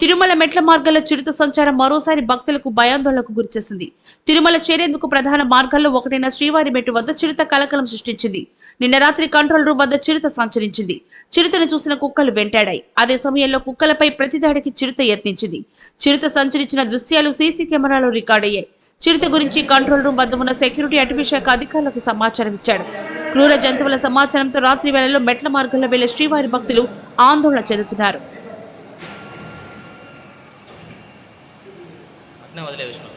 తిరుమల మెట్ల మార్గంలో చిరుత సంచారం మరోసారి భక్తులకు భయాందోళనకు గురిచేసింది తిరుమల చేరేందుకు ప్రధాన మార్గాల్లో ఒకటైన శ్రీవారి మెట్టు వద్ద చిరుత కలకలం సృష్టించింది. నిన్న రాత్రి కంట్రోల్ రూమ్ వద్ద చిరుత సంచరించింది. చిరుతను చూసిన కుక్కలు వెంటాడాయి. అదే సమయంలో కుక్కలపై ప్రతిదాడికి చిరుత యత్నించింది. చిరుత సంచరించిన దృశ్యాలు సీసీ కెమెరాలో రికార్డయ్యాయి చిరుత గురించి కంట్రోల్ రూమ్ వద్ద ఉన్న సెక్యూరిటీ అటవీ శాఖ అధికారులకు సమాచారం ఇచ్చాడు క్రూర జంతువుల సమాచారంతో రాత్రి వేళల్లో మెట్ల మార్గంలో వెళ్ళే శ్రీవారి భక్తులు ఆందోళన చెందుతున్నారు. అట్నే వదిలే విష్ణు.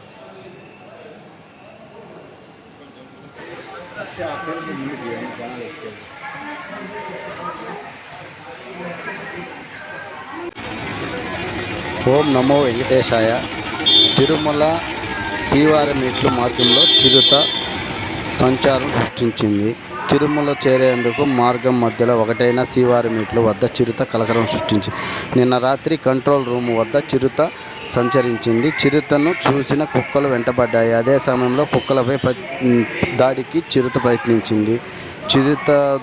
ఓం నమో వెంకటేశాయ. తిరుమల శ్రీవారి మెట్లు మార్గంలో చిరుత సంచారం సృష్టించింది. తిరుమల చేరేందుకు మార్గం మధ్యలో ఒకటైన శ్రీవారి మెట్లు వద్ద చిరుత కలకరం సృష్టించింది. నిన్న రాత్రి కంట్రోల్ రూమ్ వద్ద చిరుత సంచరించింది. చిరుతను చూసిన కుక్కలు వెంటబడ్డాయి. అదే సమయంలో కుక్కలపై ప- దాడికి చిరుత ప్రయత్నించింది. చిరుత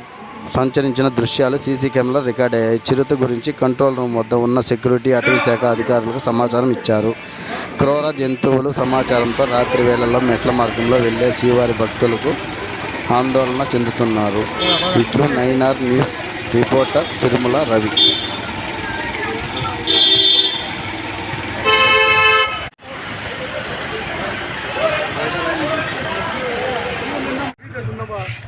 సంచరించిన దృశ్యాలు సీసీ కెమెరా రికార్డ్ అయ్యాయి. చిరుత గురించి కంట్రోల్ రూమ్ వద్ద ఉన్న సెక్యూరిటీ అటవీ శాఖ అధికారులకు సమాచారం ఇచ్చారు. క్రోర జంతువులు సమాచారంతో రాత్రి వేళల్లో మెట్ల మార్గంలో వెళ్ళే శ్రీవారి భక్తులకు ఆందోళన చెందుతున్నారు. ఇట్లు R news reporter Tirumala Ravi.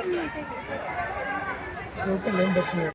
Okay, let's see.